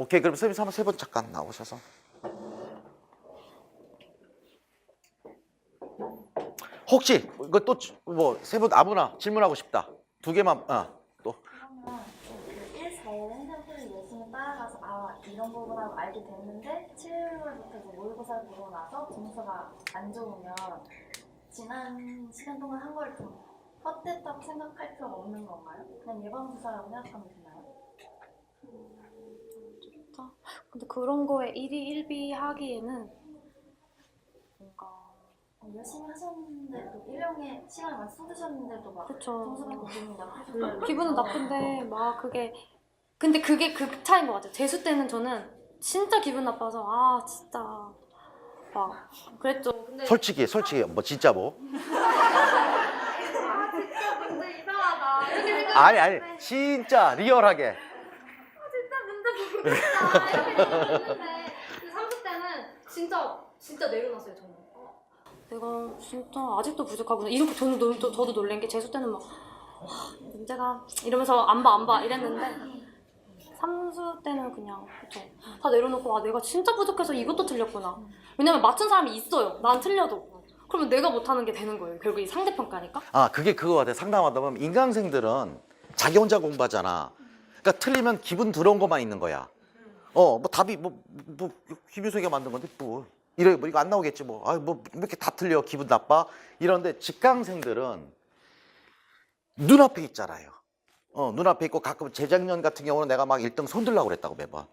오케이 그럼 선생님 한번 세 번 잠깐 나오셔서 혹시 이거 또 뭐 세 분 아무나 질문하고 싶다 두 개만 어또 그러면 1, 4일 행정표를 열심히 따라가서 아 이런 거구나 알게 됐는데 7월부터 이제 모의고사를 보고 나서 점수가 안 좋으면 지난 시간 동안 한 걸 좀 헛됐다고 생각할 필요가 없는 건가요? 그냥 예방주사라고 생각하면 되나요? 근데 그런 거에 일이 일비 하기에는 뭔가 어, 열심히 하셨는데도 일용의 시간을 많이 쏟으셨는데도 막 그쵸. 점수가 기분이 나쁘셨다고 기분은 나쁜데 막 그게 근데 그게 그 차이인 것 같아요. 재수 때는 저는 진짜 기분 나빠서 아 진짜 막 그랬죠. 근데 솔직히 솔직히 뭐 진짜 뭐 근데 이상하다. 이렇게 생각 아니 아니 진짜 리얼하게 진짜. 3수 때는 진짜 진짜 내려놨어요 저는. 내가 진짜 아직도 부족하구나. 이렇게 저는 놀, 저, 저도 놀란 게 재수 때는 막 와, 문제가 이러면서 안 봐 안 봐 이랬는데 3수 때는 그냥 그쵸. 다 내려놓고 아 내가 진짜 부족해서 이것도 틀렸구나. 왜냐면 맞춘 사람이 있어요. 난 틀려도. 그러면 내가 못하는 게 되는 거예요. 결국 이 상대평가니까. 아 그게 그거 같아 상담하다 보면 인강생들은 자기 혼자 공부하잖아 그러니까 틀리면 기분 더러운 것만 있는 거야. 어 뭐 답이 뭐, 뭐 김유석이가 만든 건데 뭐 이래 뭐 이거 안 나오겠지 뭐 아 뭐 이렇게 다 틀려. 기분 나빠? 이런데 직강생들은 눈앞에 있잖아요. 어 눈앞에 있고 가끔 재작년 같은 경우는 내가 막 1등 손들라고 그랬다고 매번.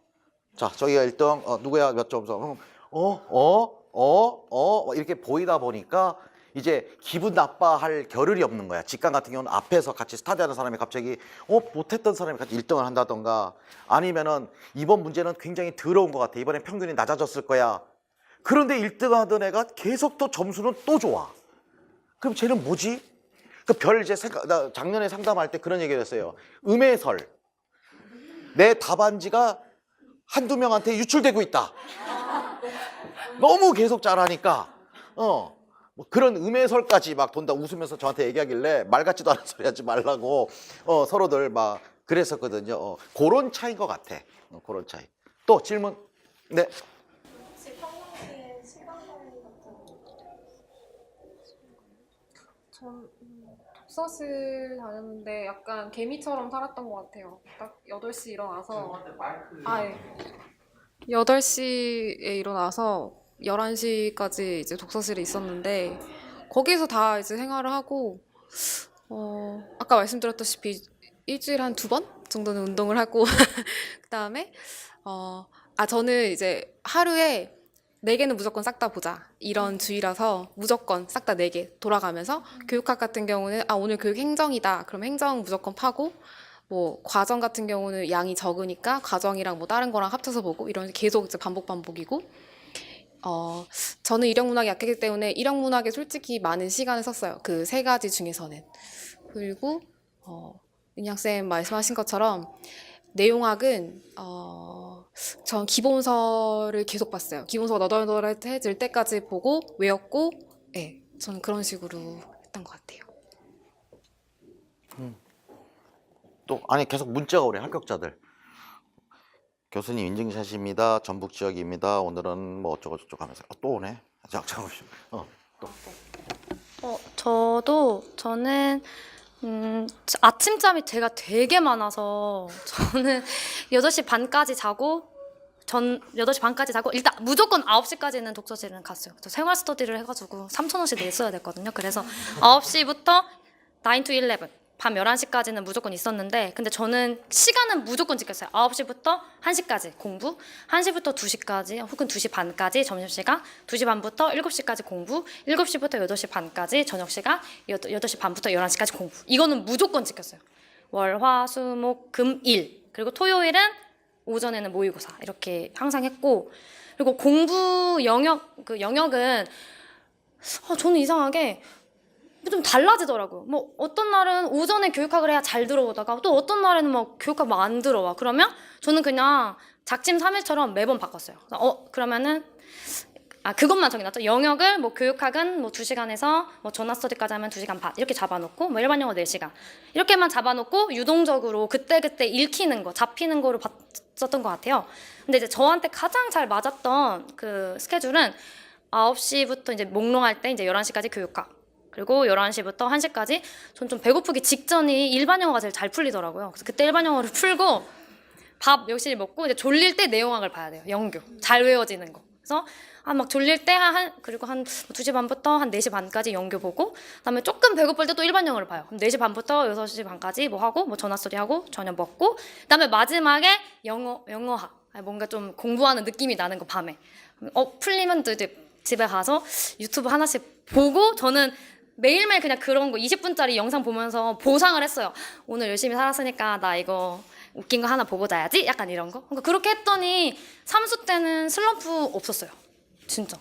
자 저기가 1등 어, 누구야? 몇 점 어, 어 어어어 어, 어, 이렇게 보이다 보니까 이제 기분 나빠할 겨를이 없는 거야. 직강 같은 경우는 앞에서 같이 스타디하는 사람이 갑자기 어 못했던 사람이 같이 1등을 한다던가 아니면은 이번 문제는 굉장히 더러운 것 같아. 이번엔 평균이 낮아졌을 거야. 그런데 1등 하던 애가 계속 또 점수는 또 좋아. 그럼 쟤는 뭐지? 그별 이제 생각, 나 작년에 상담할 때 그런 얘기를 했어요. 음해설. 내 답안지가 한두 명한테 유출되고 있다. 너무 계속 잘하니까, 어, 뭐 그런 음해설까지 막 돈다 웃으면서 저한테 얘기하길래 말 같지도 않은 소리 하지 말라고, 어, 서로들 막 그랬었거든요. 어, 그런 차이인 것 같아. 어, 그런 차이. 또 질문? 네. 혹시 평상시에 시간 관리 같은 전 음, 독서실 다녔는데 약간 개미처럼 살았던 것 같아요. 딱 8시 일어나서 아, 예. 8시에 일어나서 11시까지 이제 독서실에 있었는데 거기서 다 이제 생활을 하고 어, 아까 말씀드렸다시피 일주일에 한 두 번 정도는 운동을 하고 그다음에 어, 아 저는 이제 하루에 네 개는 무조건 싹 다 보자. 이런 주의라서 무조건 싹 다 네 개 돌아가면서 교육학 같은 경우는 아 오늘 교육 행정이다. 그럼 행정 무조건 파고 뭐 과정 같은 경우는 양이 적으니까 과정이랑 뭐 다른 거랑 합쳐서 보고 이런 계속 이제 반복 반복이고 어 저는 일형 문학이 약하기 때문에 일형 문학에 솔직히 많은 시간을 썼어요 그 세 가지 중에서는 그리고 어 윤양쌤 말씀하신 것처럼 내용학은 어, 전 기본서를 계속 봤어요. 기본서가 너덜너덜해질 때까지 보고 외웠고, 예, 저는 그런 식으로 했던 것 같아요. 또 아니 계속 문자가 오래 합격자들 교수님 인증샷입니다 전북 지역입니다 오늘은 뭐 어쩌고 저쩌고 하면서 어, 또 오네 자 잠깐만요 어. 어, 저도 저는 음, 아침잠이 제가 되게 많아서 저는 8시 반까지 자고 전 8시 반까지 자고 일단 무조건 9시까지는 독서실은 갔어요. 저 생활 스터디를 해가지고 3,000원씩 냈어야 됐거든요. 그래서 9시부터 9 to 11, 밤 11시까지는 무조건 있었는데 근데 저는 시간은 무조건 지켰어요. 9시부터 1시까지 공부, 1시부터 2시까지 혹은 2시 반까지 점심시간, 2시 반부터 7시까지 공부, 7시부터 8시 반까지 저녁시간, 8시 반부터 11시까지 공부. 이거는 무조건 지켰어요. 월, 화, 수, 목, 금, 일. 그리고 토요일은 오전에는 모의고사 이렇게 항상 했고 그리고 공부 영역 그 영역은 아, 저는 이상하게 좀 달라지더라고요. 뭐 어떤 날은 오전에 교육학을 해야 잘 들어오다가 또 어떤 날에는 막 교육학 막 안 들어와. 그러면 저는 그냥 작심 삼일처럼 매번 바꿨어요. 어 그러면은 아 그것만 정해놨죠. 영역을 뭐 교육학은 뭐 2시간에서 뭐 전화 스터디까지 하면 2시간 반 이렇게 잡아놓고 뭐 일반 영어 4시간 이렇게만 잡아놓고 유동적으로 그때그때 읽히는 거 잡히는 거를 봤- 있었던 것 같아요. 근데 이제 저한테 가장 잘 맞았던 그 스케줄은 9시부터 이제 몽롱할 때 이제 11시까지 교육학. 그리고 11시부터 1시까지 전 좀 배고프기 직전이 일반 영어가 제일 잘 풀리더라고요. 그래서 그때 일반 영어를 풀고 밥 열심히 먹고 이제 졸릴 때 내용학을 봐야 돼요. 영교. 잘 외워지는 거. 그래서 아막 졸릴 때 한 그리고 한 2시 반부터 한 4시 반까지 영교 보고 그다음에 조금 배고플 때 또 일반 영어를 봐요. 그럼 4시 반부터 6시 반까지 뭐 하고 뭐 전화 소리 하고 저녁 먹고 그다음에 마지막에 영어 영어학. 뭔가 좀 공부하는 느낌이 나는 거 밤에. 어 풀리면 또 이제 집에 가서 유튜브 하나씩 보고 저는 매일매일 그냥 그런 거 20분짜리 영상 보면서 보상을 했어요. 오늘 열심히 살았으니까 나 이거 웃긴 거 하나 보고 자야지? 약간 이런 거. 그러니까 그렇게 했더니 삼수 때는 슬럼프 없었어요. 진짜.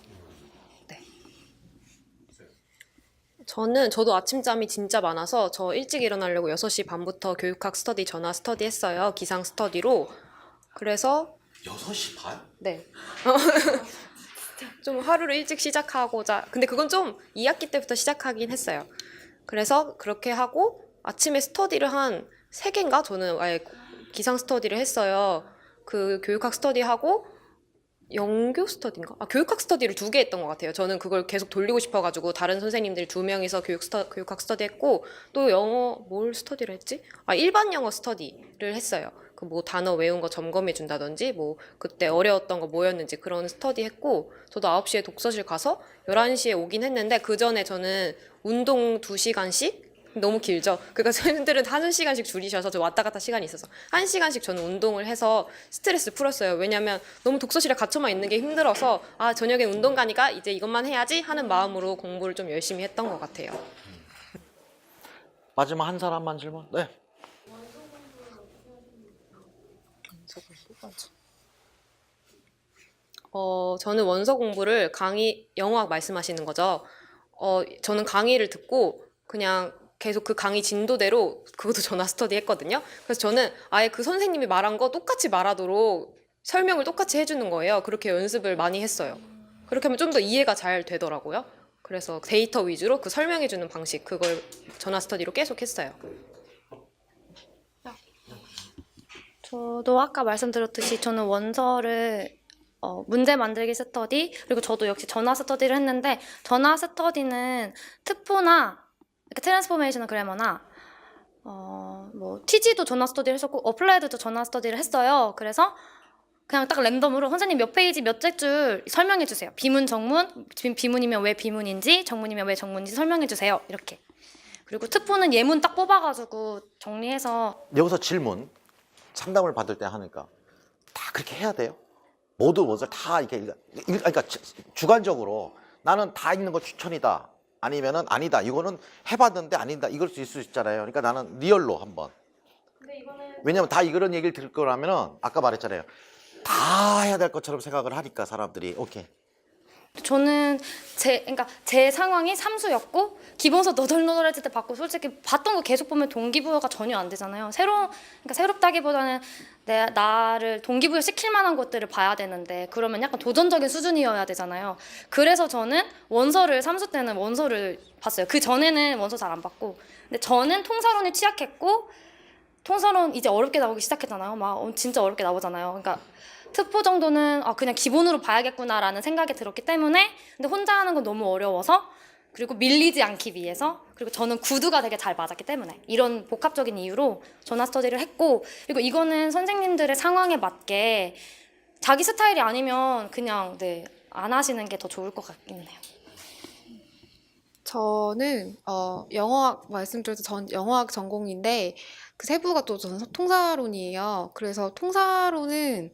저는 저도 아침잠이 진짜 많아서 저 일찍 일어나려고 6시 반부터 교육학 스터디 전화 스터디 했어요. 기상 스터디로. 그래서 6시 반? 네. 좀 하루를 일찍 시작하고자. 근데 그건 좀 2학기 때부터 시작하긴 했어요. 그래서 그렇게 하고 아침에 스터디를 한 3개인가? 저는 아예 기상 스터디를 했어요. 그 교육학 스터디 하고 영교 스터디인가? 아, 교육학 스터디를 두 개 했던 것 같아요. 저는 그걸 계속 돌리고 싶어가지고 다른 선생님들이 두 명이서 교육 스터, 교육학 스터디 했고 또 영어 뭘 스터디를 했지? 아 일반 영어 스터디를 했어요. 그 뭐 단어 외운 거 점검해 준다든지 뭐 그때 어려웠던 거 뭐였는지 그런 스터디 했고 저도 9시에 독서실 가서 11시에 오긴 했는데 그 전에 저는 운동 2시간씩 너무 길죠. 그러니까 선생님들은 한 시간씩 줄이셔서 저 왔다 갔다 시간이 있어서 한 시간씩 저는 운동을 해서 스트레스 풀었어요. 왜냐면 너무 독서실에 갇혀만 있는 게 힘들어서 아 저녁에 운동 가니까 이제 이것만 해야지 하는 마음으로 공부를 좀 열심히 했던 것 같아요. 마지막 한 사람만 질문. 네. 어, 저는 원서 공부를 강의, 영어학 말씀하시는 거죠. 어, 저는 강의를 듣고 그냥 계속 그 강의 진도대로 그것도 전화 스터디 했거든요. 그래서 저는 아예 그 선생님이 말한 거 똑같이 말하도록 설명을 똑같이 해주는 거예요. 그렇게 연습을 많이 했어요. 그렇게 하면 좀 더 이해가 잘 되더라고요. 그래서 데이터 위주로 그 설명해주는 방식, 그걸 전화 스터디로 계속 했어요. 저도 아까 말씀드렸듯이 저는 원서를 어, 문제 만들기 스터디 그리고 저도 역시 전화 스터디를 했는데 전화 스터디는 트포나 이렇게 트랜스포메이셔널 그래머나 어, 뭐 TG도 전화 스터디를 했었고 어플라이드도 전화 스터디를 했어요. 그래서 그냥 딱 랜덤으로 선생님 몇 페이지 몇째 줄 설명해 주세요. 비문 정문 비- 비문이면 왜 비문인지 정문이면 왜 정문인지 설명해 주세요. 이렇게 그리고 트포는 예문 딱 뽑아가지고 정리해서 여기서 질문. 상담을 받을 때 하니까 다 그렇게 해야 돼요? 모두 이렇게 읽- 읽- 그러니까 주- 주관적으로 나는 다 읽는 거 추천이다. 아니면은 아니다. 이거는 해봤는데 아니다. 이걸 수 있을 수 있잖아요. 그러니까 나는 리얼로 한번. 왜냐면 다 이런 얘기를 들을 거라면은 아까 말했잖아요. 다 해야 될 것처럼 생각을 하니까 사람들이 오케이. 저는 제 그러니까 제 상황이 삼수였고 기본서 너덜너덜해질 때 받고 솔직히 봤던 거 계속 보면 동기부여가 전혀 안 되잖아요. 새로 그러니까 새롭다기보다는 내 나를 동기부여 시킬 만한 것들을 봐야 되는데 그러면 약간 도전적인 수준이어야 되잖아요. 그래서 저는 원서를 삼수 때는 원서를 봤어요. 그 전에는 원서 잘 안 봤고 근데 저는 통사론이 취약했고 통사론 이제 어렵게 나오기 시작했잖아요. 막 어, 진짜 어렵게 나오잖아요. 그러니까 특포 정도는 아 그냥 기본으로 봐야겠구나라는 생각이 들었기 때문에 근데 혼자 하는 건 너무 어려워서 그리고 밀리지 않기 위해서 그리고 저는 구두가 되게 잘 맞았기 때문에 이런 복합적인 이유로 전화 스터디를 했고 그리고 이거는 선생님들의 상황에 맞게 자기 스타일이 아니면 그냥 네 안 하시는 게 더 좋을 것 같기는 해요. 저는 어, 영어학 말씀드려서 전 영어학 전공인데 그 세부가 또 저는 통사론이에요. 그래서 통사론은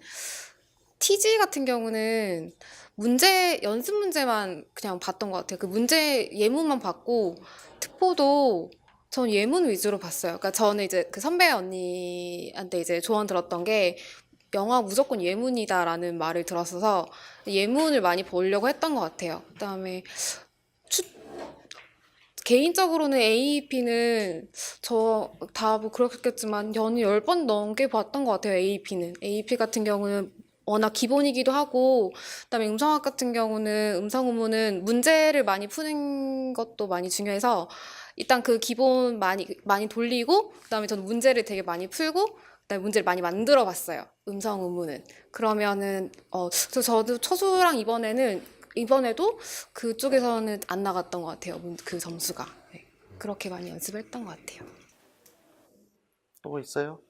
TG 같은 경우는 문제 연습 문제만 그냥 봤던 것 같아요. 그 문제 예문만 봤고 특보도 전 예문 위주로 봤어요. 그러니까 저는 이제 그 선배 언니한테 이제 조언 들었던 게 영화 무조건 예문이다라는 말을 들었어서 예문을 많이 보려고 했던 것 같아요. 그다음에 개인적으로는 AEP는 저 다 뭐 그렇겠지만 연이 10번 넘게 봤던 것 같아요. AEP는. AEP 같은 경우는 워낙 기본이기도 하고 그다음에 음성학 같은 경우는 음성 의문은 문제를 많이 푸는 것도 많이 중요해서 일단 그 기본 많이 많이 돌리고 그다음에 저는 문제를 되게 많이 풀고 그다음에 문제를 많이 만들어 봤어요. 음성 의무는. 그러면은 어 그래서 저도 초수랑 이번에는 이번에도 그쪽에서는 안 나갔던 것 같아요. 문- 그 점수가. 네. 그렇게 많이 연습을 했던 것 같아요. 또 있어요?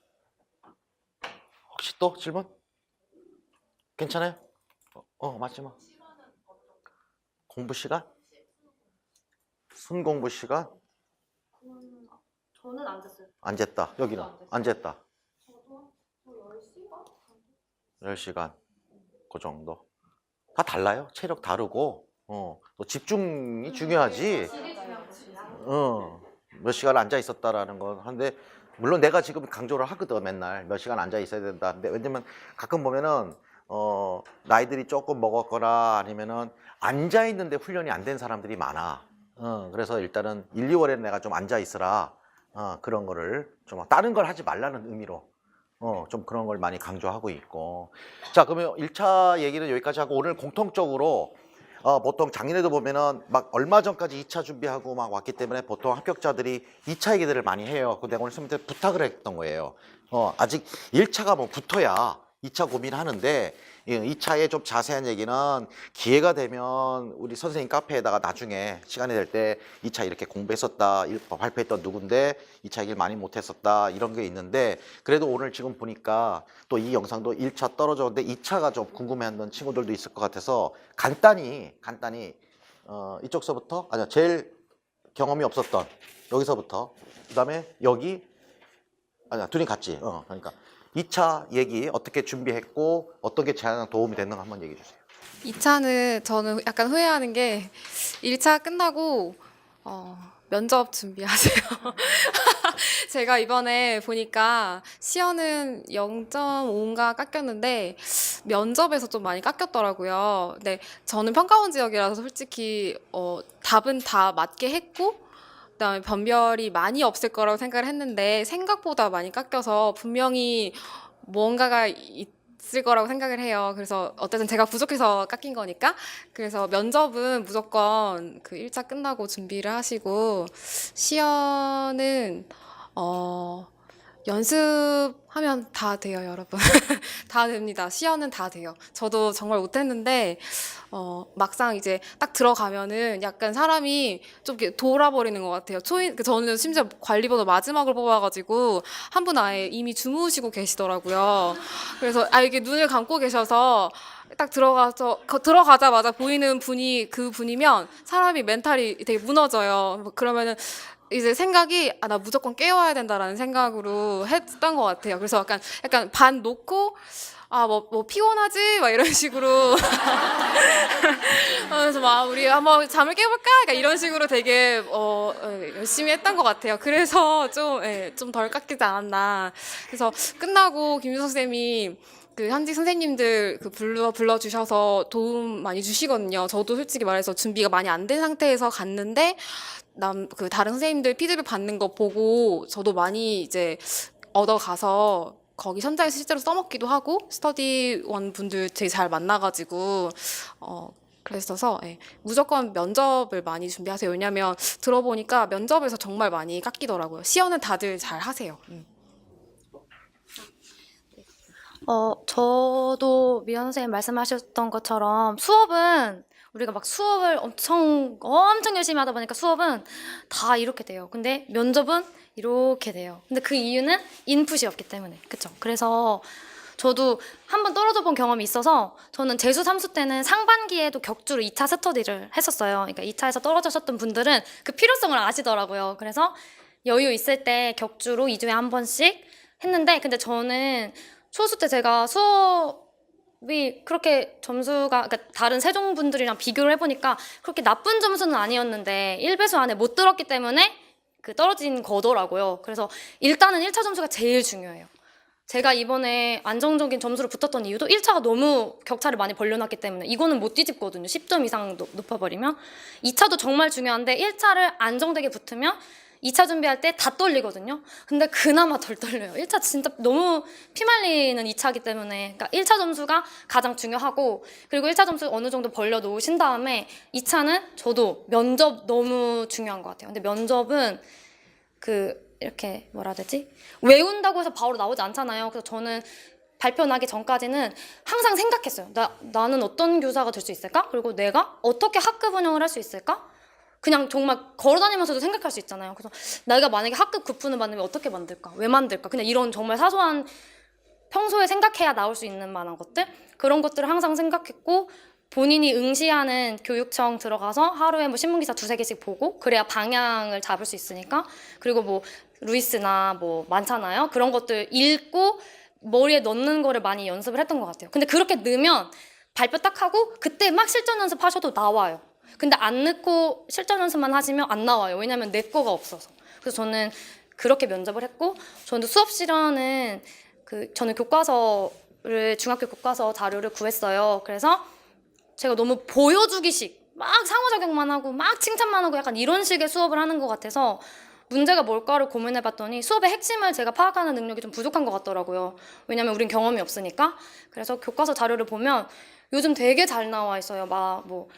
혹시 또 질문? 괜찮아요? 어, 어 마지막. 공부 시간? 순 공부 시간? 저는 안 됐어요. 앉았다. 여기는 앉았다. 10시간. 그 정도. 다 달라요. 체력 다르고. 어. 또 집중이 중요하지. 어. 몇 시간 앉아 있었다라는 건 한데 물론 내가 지금 강조를 하거든 맨날 몇 시간 앉아 있어야 된다. 근데 왜냐면 가끔 보면은 어 나이들이 조금 먹었거나 아니면은 앉아 있는데 훈련이 안 된 사람들이 많아. 어 그래서 일단은 1, 2월에 내가 좀 앉아 있으라. 어 그런 거를 좀 다른 걸 하지 말라는 의미로 어 좀 그런 걸 많이 강조하고 있고. 자, 그러면 1차 얘기는 여기까지 하고 오늘 공통적으로 어, 보통 작년에도 보면은 막 얼마 전까지 2차 준비하고 막 왔기 때문에 보통 합격자들이 2차 얘기들을 많이 해요. 근데 오늘 선생님한테 부탁을 했던 거예요. 어, 아직 1차가 뭐 붙어야 2차 고민하는데 2차에 좀 자세한 얘기는 기회가 되면 우리 선생님 카페에다가 나중에 시간이 될때 2차 이렇게 공부했었다, 일- 발표했던 누군데 2차 얘기를 많이 못했었다 이런 게 있는데 그래도 오늘 지금 보니까 또 이 영상도 1차 떨어졌는데 2차가 좀 궁금해하는 친구들도 있을 것 같아서 간단히 간단히 어, 이쪽서부터 아니야 제일 경험이 없었던 여기서부터 그 다음에 여기 아니야 둘이 같지 어 그러니까 2차 얘기 어떻게 준비했고 어떤 게 제안에 도움이 됐는가 한번 얘기해 주세요. 2차는 저는 약간 후회하는 게 1차 끝나고 어, 면접 준비하세요. 제가 이번에 보니까 시연은 0.5인가 깎였는데 면접에서 좀 많이 깎였더라고요. 근데 저는 평가원 지역이라서 솔직히 어, 답은 다 맞게 했고 그다음에 변별이 많이 없을 거라고 생각을 했는데 생각보다 많이 깎여서 분명히 뭔가가 있을 거라고 생각을 해요. 그래서 어쨌든 제가 부족해서 깎인 거니까. 그래서 면접은 무조건 그 1차 끝나고 준비를 하시고 시연은 어 연습 하면 다 돼요, 여러분. 다 됩니다. 시연은 다 돼요. 저도 정말 못했는데, 어, 막상 이제 딱 들어가면은 약간 사람이 좀 이렇게 돌아버리는 것 같아요. 초인, 그 저는 심지어 관리번호 마지막을 뽑아가지고, 한 분 아예 이미 주무시고 계시더라고요. 그래서, 아, 이게 눈을 감고 계셔서, 딱 들어가서 거- 들어가자마자 보이는 분이 그 분이면 사람이 멘탈이 되게 무너져요. 뭐 그러면은 이제 생각이 아 나 무조건 깨워야 된다라는 생각으로 했던 것 같아요. 그래서 약간 약간 반 놓고 아 뭐 뭐 피곤하지 막 이런 식으로 그래서 막 우리 한번 잠을 깨볼까 약간 이런 식으로 되게 어 예, 열심히 했던 것 같아요. 그래서 좀좀 덜 깎이지 않았나. 그래서 끝나고 김유석 쌤이 그 현직 선생님들 그 불러 불러 주셔서 도움 많이 주시거든요. 저도 솔직히 말해서 준비가 많이 안 된 상태에서 갔는데 남 그 다른 선생님들 피드백 받는 거 보고 저도 많이 이제 얻어 가서 거기 현장에 서 실제로 써먹기도 하고 스터디원 분들 되게 잘 만나가지고 어 그랬어서 예, 무조건 면접을 많이 준비하세요. 왜냐면 들어보니까 면접에서 정말 많이 깎이더라고요. 시연은 다들 잘 하세요. 음. 어, 저도 미연 선생님 말씀하셨던 것처럼 수업은 우리가 막 수업을 엄청 엄청 열심히 하다 보니까 수업은 다 이렇게 돼요. 근데 면접은 이렇게 돼요. 근데 그 이유는 인풋이 없기 때문에. 그쵸? 그래서 저도 한 번 떨어져 본 경험이 있어서 저는 재수 삼수 때는 상반기에도 격주로 2차 스터디를 했었어요. 그러니까 2차에서 떨어지셨던 분들은 그 필요성을 아시더라고요. 그래서 여유 있을 때 격주로 2주에 한 번씩 했는데 근데 저는 초수 때 제가 수업 이 그렇게 점수가 그러니까 다른 세종 분들이랑 비교를 해보니까 그렇게 나쁜 점수는 아니었는데 1배수 안에 못 들었기 때문에 그 떨어진 거더라고요. 그래서 일단은 1차 점수가 제일 중요해요. 제가 이번에 안정적인 점수로 붙었던 이유도 1차가 너무 격차를 많이 벌려놨기 때문에 이거는 못 뒤집거든요. 10점 이상 높- 높아버리면 2차도 정말 중요한데 1차를 안정되게 붙으면 2차 준비할 때 다 떨리거든요. 근데 그나마 덜 떨려요. 1차 진짜 너무 피말리는 2차기 때문에 그러니까 1차 점수가 가장 중요하고 그리고 1차 점수 어느 정도 벌려 놓으신 다음에 2차는 저도 면접 너무 중요한 것 같아요. 근데 면접은 그 이렇게 뭐라 해야 되지? 외운다고 해서 바로 나오지 않잖아요. 그래서 저는 발표 나기 전까지는 항상 생각했어요. 나, 나는 어떤 교사가 될 수 있을까? 그리고 내가 어떻게 학급 운영을 할 수 있을까? 그냥 정말 걸어다니면서도 생각할 수 있잖아요. 그래서 내가 만약에 학급 급분을 받으면 어떻게 만들까? 왜 만들까? 그냥 이런 정말 사소한 평소에 생각해야 나올 수 있는 만한 것들 그런 것들을 항상 생각했고 본인이 응시하는 교육청 들어가서 하루에 뭐 신문 기사 두세 개씩 보고 그래야 방향을 잡을 수 있으니까 그리고 뭐 루이스나 뭐 많잖아요 그런 것들 읽고 머리에 넣는 거를 많이 연습을 했던 것 같아요 근데 그렇게 넣으면 발표 딱 하고 그때 막 실전 연습하셔도 나와요 근데 안 넣고 실전 연습만 하시면 안 나와요 왜냐면 내 거가 없어서 그래서 저는 그렇게 면접을 했고 저는 수업 실현은 그 저는 교과서를 중학교 교과서 자료를 구했어요. 그래서 제가 너무 보여주기식 막 상호작용만 하고 막 칭찬만 하고 약간 이런 식의 수업을 하는 것 같아서 문제가 뭘까를 고민해봤더니 수업의 핵심을 제가 파악하는 능력이 좀 부족한 것 같더라고요. 왜냐면 우린 경험이 없으니까. 그래서 교과서 자료를 보면 요즘 되게 잘 나와 있어요. 막 뭐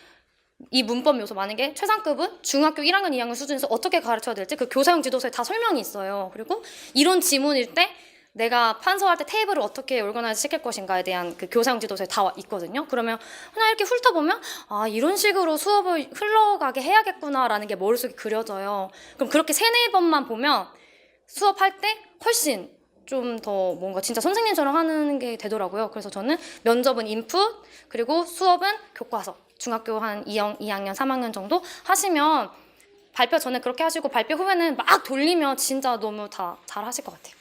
이 문법 요소 만약에 최상급은 중학교 1학년, 2학년 수준에서 어떻게 가르쳐야 될지 그 교사용 지도서에 다 설명이 있어요. 그리고 이런 지문일 때 내가 판서할 때 테이블을 어떻게 올거나이즈 시킬 것인가에 대한 그 교사용 지도서에 다 있거든요. 그러면 그냥 이렇게 훑어보면 아 이런 식으로 수업을 흘러가게 해야겠구나라는 게 머릿속에 그려져요. 그럼 그렇게 세네 번만 보면 수업할 때 훨씬 좀 더 뭔가 진짜 선생님처럼 하는 게 되더라고요. 그래서 저는 면접은 인풋 그리고 수업은 교과서 중학교 한 2학, 2학년 3학년 정도 하시면 발표 전에 그렇게 하시고 발표 후에는 막 돌리면 진짜 너무 다 잘 하실 것 같아요.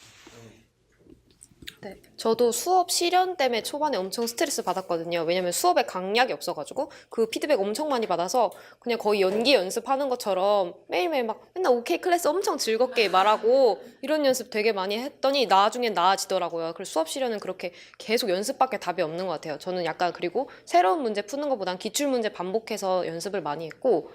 네. 저도 수업 실현 때문에 초반에 엄청 스트레스 받았거든요. 왜냐면 수업에 강약이 없어가지고 그 피드백 엄청 많이 받아서 그냥 거의 연기 연습하는 것처럼 매일매일 막 맨날 오케이 클래스 엄청 즐겁게 말하고 이런 연습 되게 많이 했더니 나중엔 나아지더라고요. 그래서 수업 실현은 그렇게 계속 연습밖에 답이 없는 것 같아요. 저는 약간 그리고 새로운 문제 푸는 것보단 기출 문제 반복해서 연습을 많이 했고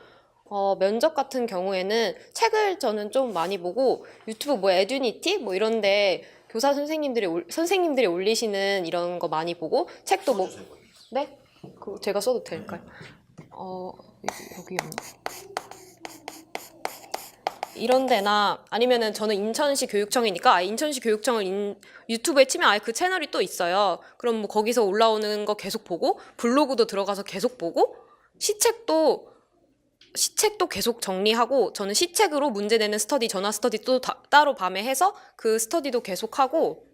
어, 면접 같은 경우에는 책을 저는 좀 많이 보고 유튜브 뭐 에듀니티 뭐 이런데 교사 선생님들이 올- 선생님들이 올리시는 이런 거 많이 보고 책도 뭐 네? 그 제가 써도 될까요? 어 여기 여기 이런 데나 아니면은 저는 인천시 교육청이니까 인천시 교육청을 인- 유튜브에 치면 아예 그 채널이 또 있어요. 그럼 뭐 거기서 올라오는 거 계속 보고 블로그도 들어가서 계속 보고 시책도 시책도 계속 정리하고 저는 시책으로 문제 내는 스터디 전화 스터디 또 다- 따로 밤에 해서 그 스터디도 계속 하고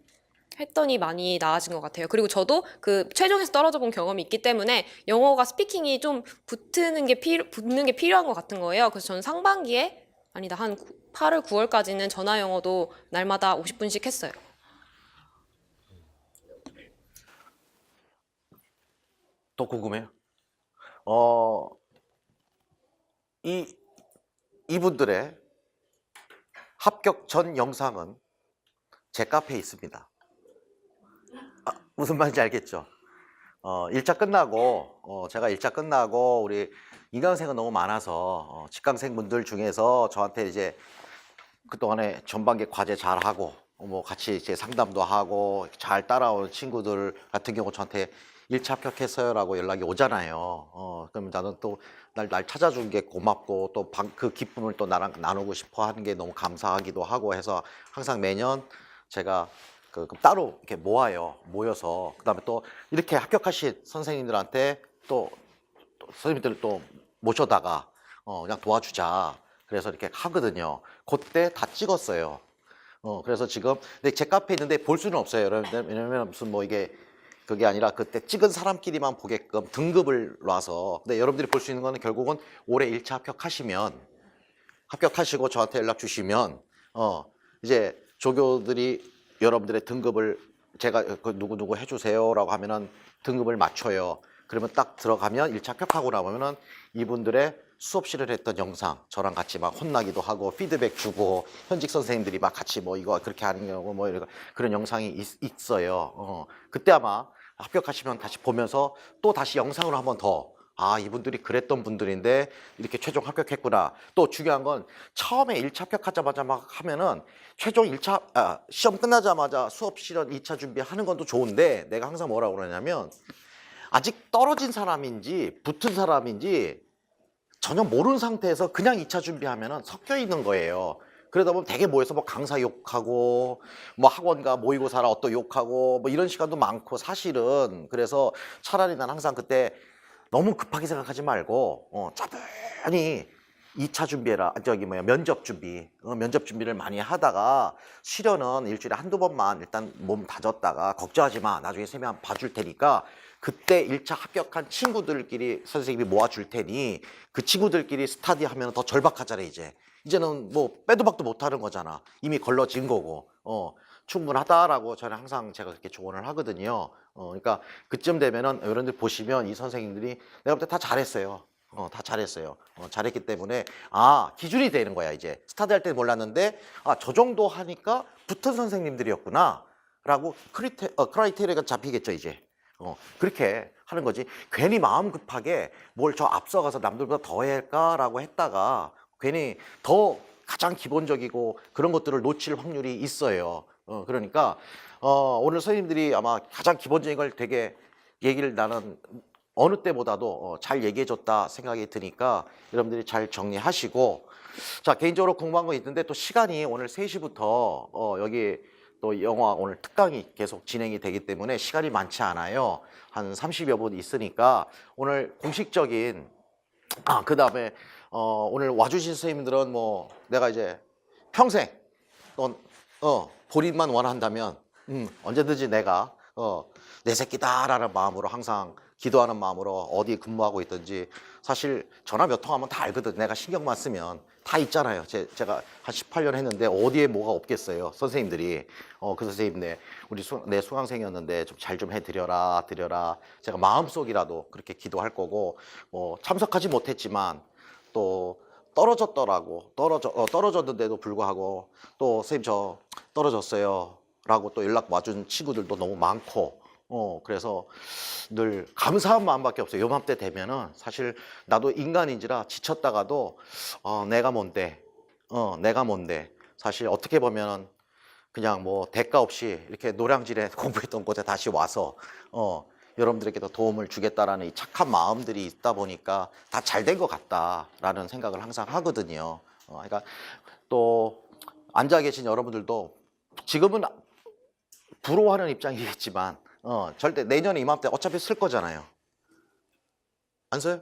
했더니 많이 나아진 것 같아요. 그리고 저도 그 최종에서 떨어져 본 경험이 있기 때문에 영어가 스피킹이 좀 붙는 게 필, 붙는 게 필요한 것 같은 거예요. 그래서 저는 상반기에 아니다 한 8월 9월까지는 전화 영어도 날마다 50분씩 했어요. 또 궁금해요. 어, 이, 이분들의 합격 전 영상은 제 카페에 있습니다. 아, 무슨 말인지 알겠죠? 어, 1차 끝나고, 어, 제가 1차 끝나고, 우리 인강생은 너무 많아서, 어, 직강생분들 중에서 저한테 이제 그동안에 전반기 과제 잘 하고, 어, 뭐 같이 이제 상담도 하고, 잘 따라오는 친구들 같은 경우 저한테 1차 합격했어요라고 연락이 오잖아요. 어, 그럼 나는 또 날, 날 찾아준 게 고맙고 또 그 기쁨을 또 나랑 나누고 싶어 하는 게 너무 감사하기도 하고 해서 항상 매년 제가 그, 그 따로 이렇게 모아요. 모여서 그다음에 또 이렇게 합격하신 선생님들한테 또, 또 선생님들 또 모셔다가 어, 그냥 도와주자. 그래서 이렇게 하거든요. 그때 다 찍었어요. 어, 그래서 지금 근데 제 카페에 있는데 볼 수는 없어요. 왜냐면 무슨 뭐 이게 그게 아니라 그때 찍은 사람끼리만 보게끔 등급을 놔서 근데 여러분들이 볼 수 있는 거는 결국은 올해 1차 합격하시면 합격하시고 저한테 연락 주시면 어 이제 조교들이 여러분들의 등급을 제가 그 누구 누구 해주세요라고 하면은 등급을 맞춰요. 그러면 딱 들어가면 1차 합격하고 나면은 이분들의 수업실을 했던 영상 저랑 같이 막 혼나기도 하고 피드백 주고 현직 선생님들이 막 같이 뭐 이거 그렇게 하는 거고 뭐 이런 그런 영상이 있, 있어요. 어, 그때 아마 합격하시면 다시 보면서 또 다시 영상으로 한번 더 아, 이분들이 그랬던 분들인데 이렇게 최종 합격했구나. 또 중요한 건 처음에 1차 합격하자마자 막 하면은 최종 1차, 아, 시험 끝나자마자 수업 실현 2차 준비하는 건 또 좋은데 내가 항상 뭐라고 그러냐면 아직 떨어진 사람인지 붙은 사람인지 전혀 모르는 상태에서 그냥 2차 준비하면은 섞여 있는 거예요. 그러다 보면 되게 모여서 뭐 강사 욕하고 뭐 학원가 모의고사라 어또 욕하고 뭐 이런 시간도 많고 사실은 그래서 차라리 난 항상 그때 너무 급하게 생각하지 말고 어, 차분히 2차 준비해라. 아, 저기 뭐야 면접 준비. 어, 면접 준비를 많이 하다가 실현은 일주일에 한두 번만 일단 몸 다졌다가 걱정하지 마. 나중에 세명 봐줄 테니까 그때 1차 합격한 친구들끼리 선생님이 모아줄 테니 그 친구들끼리 스타디 하면 더 절박하잖아 이제. 이제는 뭐 빼도 박도 못하는 거잖아. 이미 걸러진 거고. 어. 충분하다라고 저는 항상 제가 그렇게 조언을 하거든요. 어, 그러니까 그쯤 되면은 여러분들 보시면 이 선생님들이 내가 볼 때 다 잘했어요. 어, 다 잘했어요. 어, 잘했기 때문에 아 기준이 되는 거야 이제 스타트 할때 몰랐는데 아 저 정도 하니까 붙은 선생님들이었구나라고 크리테 어, 크라이테리아가 잡히겠죠 이제. 어, 그렇게 하는 거지. 괜히 마음 급하게 뭘 저 앞서가서 남들보다 더 할까라고 했다가 괜히 더 가장 기본적이고 그런 것들을 놓칠 확률이 있어요. 어, 그러니까 어, 오늘 선생님들이 아마 가장 기본적인 걸 되게 얘기를 나는 어느 때보다도 어, 잘 얘기해줬다 생각이 드니까 여러분들이 잘 정리하시고 자 개인적으로 궁금한 거 있는데 또 시간이 오늘 3시부터 어, 여기 또 영화 오늘 특강이 계속 진행이 되기 때문에 시간이 많지 않아요. 한 30여 분 있으니까 오늘 공식적인 아 그다음에 어, 오늘 와주신 선생님들은 뭐 내가 이제 평생 넌, 어, 본인만 원한다면 음, 언제든지 내가 어, 내 새끼다라는 마음으로 항상 기도하는 마음으로 어디 근무하고 있든지 사실 전화 몇 통 하면 다 알거든. 내가 신경만 쓰면 다 있잖아요. 제, 제가 한 18년 했는데 어디에 뭐가 없겠어요. 선생님들이. 어, 그 선생님 내 우리 수, 내 수강생이었는데 좀잘좀 해드려라, 드려라. 제가 마음속이라도 그렇게 기도할 거고 뭐 참석하지 못했지만 또 떨어졌더라고 떨어져 어, 떨어졌는데도 불구하고 또 선생님 저 떨어졌어요 라고 또 연락 와준 친구들도 너무 많고 어 그래서 늘 감사한 마음밖에 없어요. 요맘때 되면은 사실 나도 인간인지라 지쳤다가도 어 내가 뭔데 어 내가 뭔데 사실 어떻게 보면은 그냥 뭐 대가 없이 이렇게 노량진에 공부했던 곳에 다시 와서 어 여러분들에게도 도움을 주겠다라는 이 착한 마음들이 있다 보니까 다 잘 된 것 같다라는 생각을 항상 하거든요. 어, 그러니까 또 앉아 계신 여러분들도 지금은 부러워하는 입장이겠지만 어, 절대 내년에 이맘때 어차피 쓸 거잖아요. 안 써요?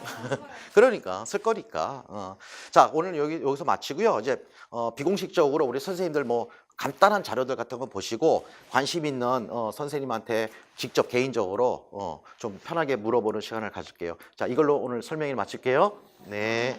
그러니까 쓸 거니까. 어. 자 오늘 여기 여기서 마치고요. 이제 어, 비공식적으로 우리 선생님들 뭐 간단한 자료들 같은 거 보시고 관심 있는 어, 선생님한테 직접 개인적으로 어, 좀 편하게 물어보는 시간을 가질게요. 자 이걸로 오늘 설명을 마칠게요. 네.